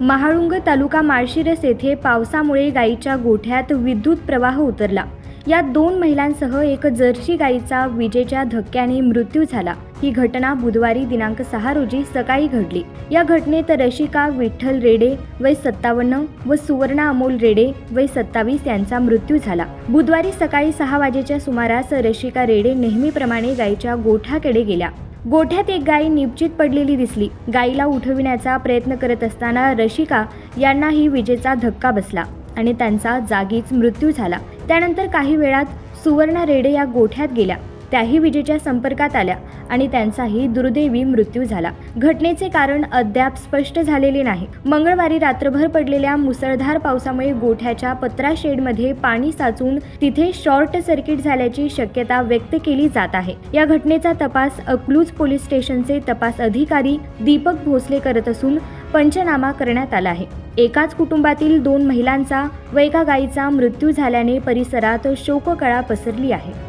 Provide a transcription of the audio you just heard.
महाळुंग तालुका माळशिरस येथे पावसामुळे गायीच्या गोठ्यात विद्युत प्रवाह उतरला. यात दोन महिलांसह एक जर्सी गायीचा विजेच्या धक्क्याने मृत्यू झाला. ही घटना बुधवारी दिनांक सहा रोजी सकाळी घडली. या घटनेत रशिका विठ्ठल रेडे वय सत्तावन्न व सुवर्णा अमोल रेडे वय सत्तावीस यांचा मृत्यू झाला. बुधवारी सकाळी सहा वाजेच्या सुमारास रशिका रेडे नेहमीप्रमाणे गायीच्या गोठ्याकडे गेल्या. गोठ्यात एक गाय निपचित पडलेली दिसली. गायीला उठविण्याचा प्रयत्न करत असताना रशिका यांनाही विजेचा धक्का बसला आणि त्यांचा जागीच मृत्यू झाला. त्यानंतर काही वेळात सुवर्णा रेडे या गोठ्यात गेल्या. त्याही विजेच्या संपर्कात आल्या आणि त्यांचाही दुर्दैवी मृत्यू झाला. घटनेचे कारण अद्याप स्पष्ट झालेले नाही. मंगळवारी रात्रभर पडलेल्या मुसळधार पावसामुळे गोठ्याच्या पत्रा शेडमध्ये पाणी साचून तिथे शॉर्ट सर्किट झाल्याची शक्यता व्यक्त केली जात आहे. या घटनेचा तपास अकलूज पोलीस स्टेशनचे तपास अधिकारी दीपक भोसले करत असून पंचनामा करण्यात आला आहे. एकाच कुटुंबातील दोन महिलांचा व एका गायीचा मृत्यू झाल्याने परिसरात शोककळा पसरली आहे.